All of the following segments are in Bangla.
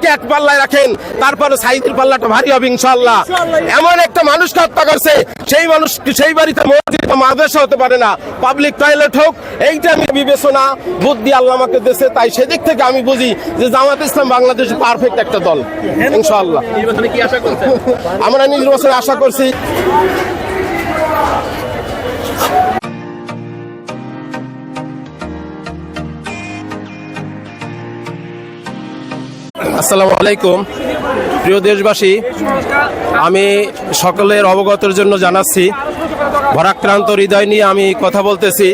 এক পাল্লায় রাখেন তারপরে সাইদের পাল্লাটা ভারী হবে ইনশাল্লাহ এমন একটা মানুষকে হত্যা করছে সেই মানুষ সেই বাড়িতে মসজিদ মাদ্রাসা হতে পারে না। পাবলিক টয়লেট হোক এইটা আমি বিবেচনা বুদ্ধি আল্লাহ আমাকে দিয়েছে তাই সেদিক থেকে আমি বুঝি যে জামাত ইসলাম বাংলাদেশ পারফেক্ট একটা দল ইনশাল্লাহ আশা করছেন? আমরা নির্বাচনে আশা করছি। আসসালামু আলাইকুম। প্রিয় দেশবাসী, আমি সকলের অবগতের জন্য জানাচ্ছি, ভরাক্রান্ত হৃদয় নিয়ে আমি কথা বলতেছি।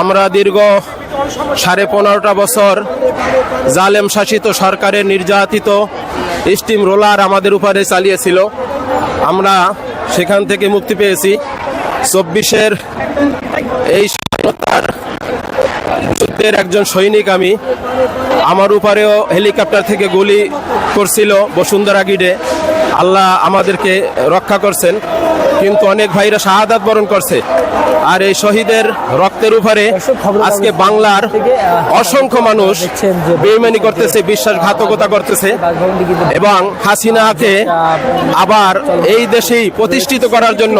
আমরা দীর্ঘ সাড়ে পনেরোটা বছর জালেম শাসিত সরকারের নির্যাতিত স্টিম রোলার আমাদের উপরে চালিয়েছিল। আমরা সেখান থেকে মুক্তি পেয়েছি। চব্বিশের এই যুদ্ধের একজন সৈনিক আমি, আমার উপরেও হেলিকপ্টার থেকে গুলি করছিল বসুন্ধরা গিডে আল্লাহ আমাদেরকে রক্ষা করছেন। কিন্তু অনেক ভাইরা শাহাদাত বরণ করছে। আর এই শহীদের রক্তের উপরে আজকে বাংলার অসংখ্য মানুষ বেইমানি করতেছে, বিশ্বাসঘাতকতা করতেছে এবং হাসিনাকে আবার এই দেশেই প্রতিষ্ঠিত করার জন্য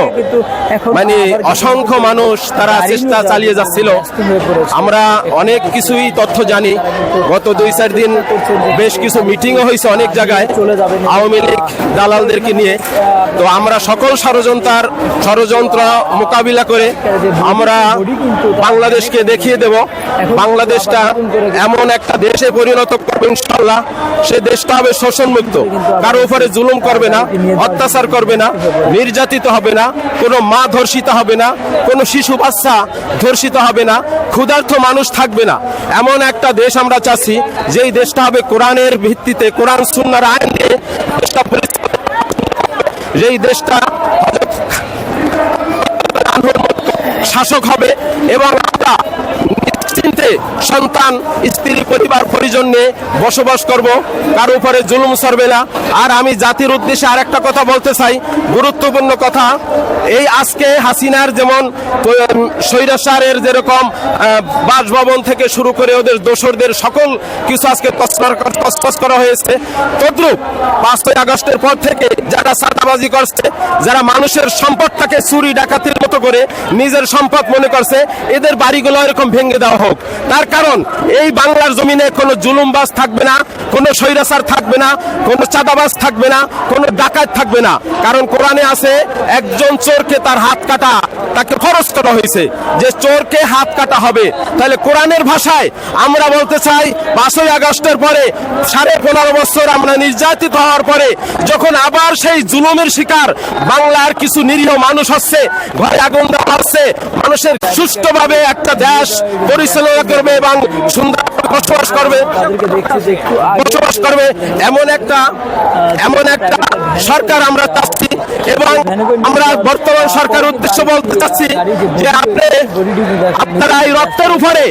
মানে অসংখ্য মানুষ তারা চেষ্টা চালিয়ে যাচ্ছিল। আমরা অনেক কিছুই তথ্য জানি। গত দুই চার দিন বেশ কিছু মিটিংও হয়েছে অনেক জায়গায় আওয়ামী লীগ, দালালদেরকে নিয়ে। তো আমরা সকল ষড়যন্ত্র ষড়যন্ত্র মোকাবিলা করে আমরা বাংলাদেশকে দেখিয়ে দেব। বাংলাদেশটা এমন একটা দেশে পরিণত করবে ইনশাল্লাহ সে দেশটা হবে শোষণ মুক্ত কারও উপরে জুলুম করবে না, অত্যাচার করবে না, নির্যাতিত হবে না, কোনো মা ধর্ষিত হবে না, কোনো শিশু বাচ্চা ধর্ষিত হবে না ক্ষুধার্থ মানুষ থাকবে না। এমন একটা দেশ আমরা চাচ্ছি, যেই দেশটা হবে কোরআনের ভিত্তিতে, কোরআন সুন্নার আইন দেশটা যেই দেশটা শাসক হবে এবং আমরা সন্তান, স্ত্রী, পরিবার, পরিজন বসবাস করব। কারও উপরে জুলুম সরবে না। আর আমি জাতির উদ্দেশ্যে আর একটা কথা বলতে চাই। গুরুত্বপূর্ণ কথা, এই আজকে হাসিনার যেমন স্বৈরাচারের যেরকম বাসভবন থেকে শুরু করে ওদের দোসরদের সকল কিছু আজকে তছনছ করা হয়েছে। তদ্রুপ পাঁচই আগস্টের পর থেকে যারা সাদাবাজি করছে, যারা মানুষের সম্পদটাকে চুরি ডাকাতির মতো করে নিজের সম্পদ মনে করছে, এদের বাড়িগুলো এরকম ভেঙে দেওয়া হোক। তার কারণ, এই বাংলার জমিনে কোনো জুলুমবাজ থাকবে না, কোনো স্বৈরাচার থাকবে না, কোনো চাঁদাবাজ থাকবে না, কোনো ডাকাত থাকবে না। কারণ কোরআনে আছে, একজন চোরকে তার হাত কাটা, তাকে খরচ করা হয়েছে। যে চোরকে হাত কাটা হবে, তাহলে কোরআনের ভাষায় আমরা বলতে চাই, পাঁচই আগস্টের পরে, সাড়ে পনেরো বছর আমরা নির্যাতিত হওয়ার পরে, যখন আবার সেই জুলুমের শিকার বাংলার কিছু নিরীহ মানুষ হচ্ছে, ঘরে আগুন দেওয়া হচ্ছে, মানুষের সুষ্ঠুভাবে একটা দেশ পরিচালনা করবে এবং সুন্দর বসবাস করবে। বসবাস করবে। এমন একটা এমন একটা সরকার আমরা চাচ্ছি এবং আমরা বর্তমান সরকার উদ্দেশ্য বলতে চাচ্ছি যে আপনি আপনারা এই রক্তের উপরে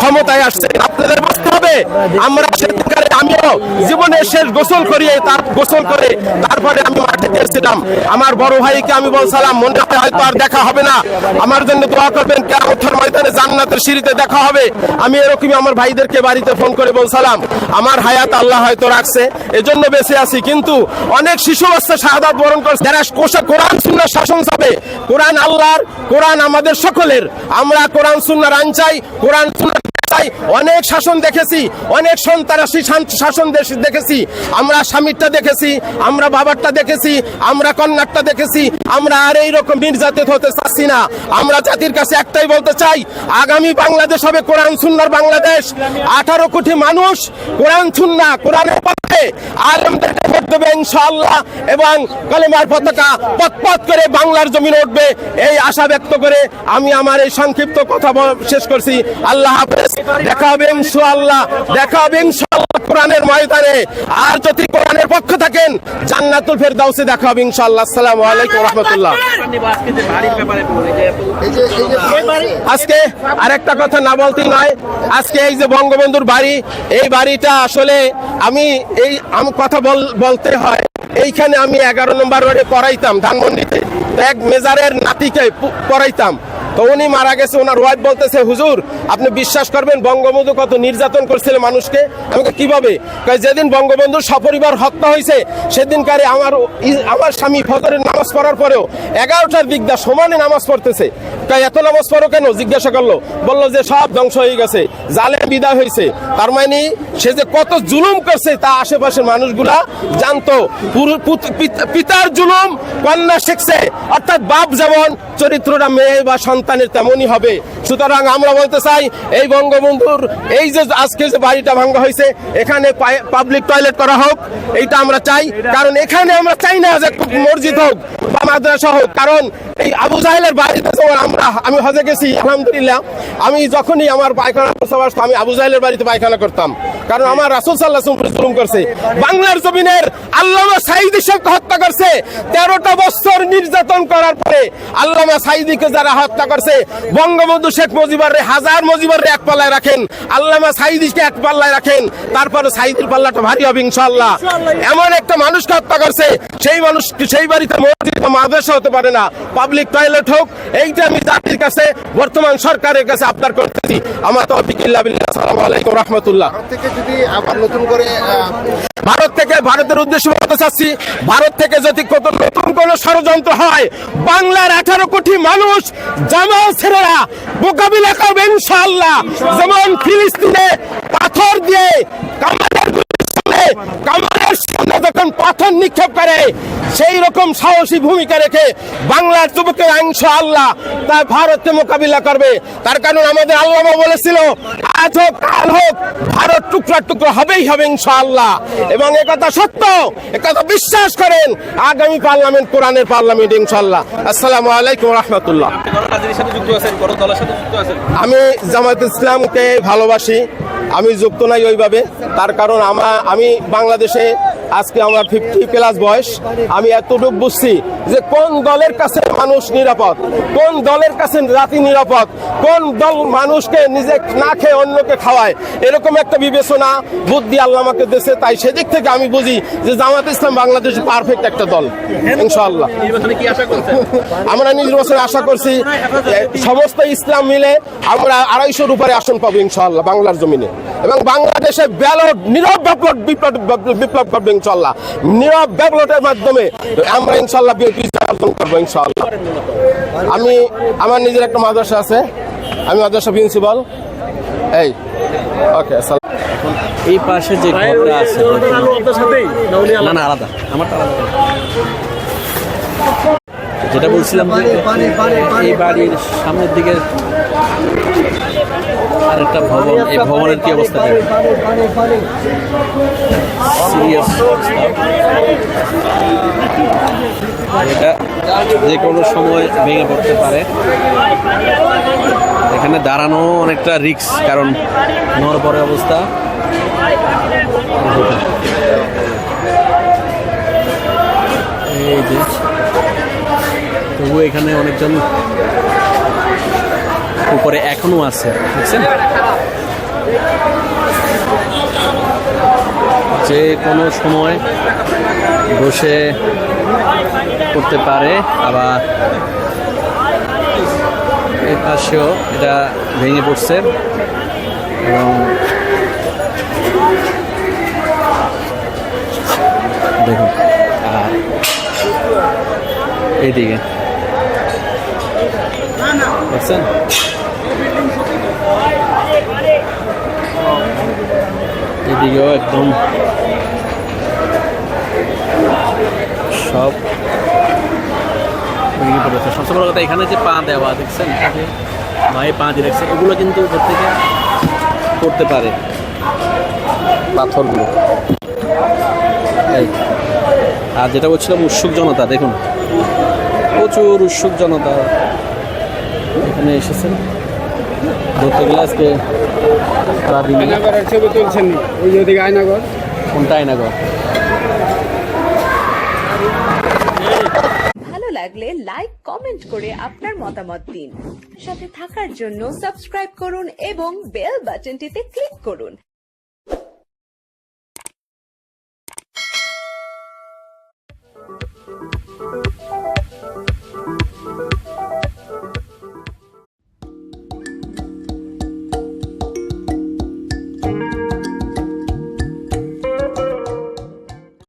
ক্ষমতায় আসছেন। আপনাদের বুঝতে হবে আমরা সেদিনকারে আমিও জীবনে শেষ গোসল করিয়ে তার গোসল করে তারপরে আমি মাঠে গিয়েছিলাম আমার বড় ভাইকে আমি বলছিলাম মনে হয় হয়তো আর দেখা হবে না। আমার জন্য দোয়া করবেন কেমন ময়দানে জান্নাতের সিঁড়িতে দেখা হবে। আমি এরকমই আমার ভাইদেরকে বাড়িতে ফোন করে বলছিলাম, আমার হায়াত আল্লাহ হয়তো রাখছে, এজন্য বেঁচে আছি। কিন্তু অনেক শিশু বাচ্চা শাহাদাত বরণ করছে। যারা কোরআন সুন্নার শাসন চাবে, কোরআন আল্লাহর, কোরআন আমাদের সকলের। আমরা কোরআন সুন্নার আইন চাই, কোরআন সুন্নার চাই অনেক শাসন দেখেছি, অনেক সন্তারাসী শান- শাসন দেখেছি। আমরা স্বামীরটা দেখেছি, আমরা বাবারটা দেখেছি, আমরা কন্যারটা দেখেছি, আমরা আর এইরকম নির্যাতিত হতে চাচ্ছি না। আমরা জাতির কাছে একটাই বলতে চাই, আগামী বাংলাদেশ হবে কোরআন সুন্নার বাংলাদেশ। আঠারো কোটি মানুষ কোরআন সুন্না, কোরআনের পক্ষে আলমদেরকে ভোট দেবে ইনশাআল্লাহ, এবং কলেমার পতাকা পথপথ করে বাংলার জমিনে উঠবে। এই আশা ব্যক্ত করে আমি আমার এই সংক্ষিপ্ত কথা শেষ করছি। আল্লাহ হাফেজ। দেখা হবে ইনশাআল্লাহ দেখা হবে কোরআনের ময়দানে। আর যদি কোরআনের পক্ষ থাকেন, জান্নাতুল ফেরদাউসে দেখা হবে ইনশাআল্লাহ। আসসালামু আলাইকুম রহমতুল্লাহ। আজকে আরেকটা কথা না বলতেই নয়, আজকে এই যে বঙ্গবন্ধুর বাড়ি, এই বাড়িটা আসলে আমি এই আমি কথা বল- বলতে হয়, এইখানে আমি এগারো নম্বর ওয়ার্ডে পড়াইতাম, ধানমন্ডিতে। এক মেজারের নাতিকে পড়াইতাম। তো উনি মারা গেছে ওনার ওয়াইফ বলতেছে হুজুর আপনি বিশ্বাস করবেন বঙ্গবন্ধু কত নির্যাতন করছিল মানুষকে? আমাকে কীভাবে? যেদিন বঙ্গবন্ধু সপরিবার হত্যা হয়েছে সেদিনকারে আমার আমার স্বামী ফজরের নামাজ পড়ার পরেও এগারোটার দিক দা সমানে নামাজ পড়তেছে। কয়, এত নামাজ পড়ো কেন? জিজ্ঞাসা করল। বলল যে সব ধ্বংস হয়ে গেছে জালে বিদায় হয়েছে। তার মানে সে যে কত জুলুম করছে তা আশেপাশের মানুষগুলা জানতো। পিতার জুলুম কন্যা শিখছে। অর্থাৎ বাপ যেমন চরিত্রটা মেয়ে বা সন্তানের তেমনই হবে। সুতরাং আমরা বলতে চাই, এই বঙ্গবন্ধুর এই যে আজকে যে বাড়িটা ভাঙ্গা হয়েছে, এখানে পাবলিক টয়লেট করা হোক, এইটা আমরা চাই। কারণ এখানে আমরা চাই না যে মসজিদ হোক বা মাদ্রাসা হোক। কারণ এই আবু জাহেলের বাড়িতে যেমন আমরা, আমি হজে গেছি, আলহামদুলিল্লাহ। আমি যখনই আমার পায়খানা আমি আবু জাহেলের বাড়িতে পায়খানা করতাম। কারণ আমার রাসুল সাল্লাহ জুলুম করছে। বাংলার জমিনের আল্লামা সাইদি শেখ হত্যা করছে। তেরোটা বছর নির্যাতন করার পরে আল্লামা সাইদিকে যারা হত্যা করছে বঙ্গবন্ধু শেখ মুজিবার হাজার মুজিবার এক পাল্লায় রাখেন আল্লামা সাইদিকে এক পাল্লায় রাখেন তারপরে সাইদির পাল্লাটা ভারী হবে ইনশাল্লাহ এমন একটা মানুষকে হত্যা করছে সেই মানুষ সেই বাড়িতে মসজিদ মাদ্রাসা হতে পারে না। পাবলিক টয়লেট হোক এইটা আমি জাতির কাছে বর্তমান সরকারের কাছে আবদার করতেছি। আমার তো আসসালামু আলাইকুম রহমতুল্লাহ। যদি আবার নতুন করে ভারত থেকে ভারতের উদ্দেশ্য বলতে চাচ্ছি, ভারত থেকে যদি কত নতুন কোন ষড়যন্ত্র হয়, বাংলার আঠারো কোটি মানুষ জামাল ছেলেরা মোকাবিলা করবে ইনশাআল্লাহ। যেমন ফিলিস্তিনে পাথর দিয়ে কামানের কামানের সামনে যখন পাথর নিক্ষেপ করে সেই রকম সাহসী ভূমিকা রেখে বাংলার যুবকের ইনশাআল্লাহ তা ভারতকে মোকাবিলা করবে। তার কারণ আমাদের আল্লাহ বলেছিল আজ হোক কাল হোক ভারত টুকরা টুকরো হবেই হবে ইনশাআল্লাহ। এবং একথা সত্য একথা বিশ্বাস করেন আগামী পার্লামেন্ট কোরআনের পার্লামেন্ট ইনশাআল্লাহ। আসসালামু আলাইকুম রহমতুল্লাহ। আমি জামাত ইসলামকে ভালোবাসি আমি যুক্ত নাই ওইভাবে। তার কারণ আমরা আমি বাংলাদেশে আজকে আমার ফিফটি প্লাস বয়স আমি এতটুকু বুঝছি যে কোন দলের কাছে মানুষ নিরাপদ কোন দলের কাছে জাতি নিরাপদ কোন দল মানুষকে নিজে না খেয়ে অন্যকে খাওয়ায় এরকম একটা বিবেচনা বুদ্ধি আল্লাহ আমাকে দিয়েছে। তাই সেদিক থেকে আমি বুঝি যে জামাত ইসলাম বাংলাদেশ পারফেক্ট একটা দল ইনশাআল্লাহ। আশা আমরা নির্বাচনে আশা করছি সমস্ত ইসলাম মিলে আমরা আড়াইশোর উপরে আসন পাবো ইনশাল্লাহ বাংলার জমিনে। এবং বাংলাদেশে ব্যালট নীরব ব্যাপলট বিপ্লব বিপ্লব করবে ইনশাল্লাহ। নীরব ব্যাপলটের মাধ্যমে আমরা ইনশাল্লাহ বিএনপি অর্জন করব ইনশাল্লাহ। আমি আমার নিজের একটা মাদ্রাসা আছে। আমি মাদ্রাসা প্রিন্সিপাল এই ওকে এই পাশে যে ঘরটা আছে না না আলাদা। আমার আলাদা। যেটা বলছিলাম এই বাড়ির সামনের দিকে আরেকটা ভবন, এই ভবনের কি অবস্থা এটা যে কোনো সময় ভেঙে পড়তে পারে। এখানে দাঁড়ানো অনেকটা রিস্ক কারণ নরবরে অবস্থা। এই যে তবু এখানে অনেকজন উপরে এখনও আছে, বুঝছেন? যে কোনো সময় বসে করতে পারে, আবার এর পাশেও এটা ভেঙে পড়ছে এবং দেখুন এইদিকে দেখছেন এদিকেও একদম সব সবচেয়ে বড় কথা এখানে যে পা দেওয়া, দেখছেন? ভাই পা দিয়ে রাখছে। এগুলো কিন্তু উপর থেকে করতে পারে। পাথরগুলো। আর যেটা বলছিলাম, উৎসুক জনতা, দেখুন। প্রচুর উৎসুক জনতা। এখানে এসেছেন। ধরতে গেলে আজকে সারাদিন ছবি তুলছেন ওই যে ওদিকে আয়নাগর। কোনটা আয়নাগর? ভালো লাগলে লাইক কমেন্ট করে আপনার মতামত দিন। সাথে থাকার জন্য সাবস্ক্রাইব করুন এবং বেল বাটনটিতে ক্লিক করুন।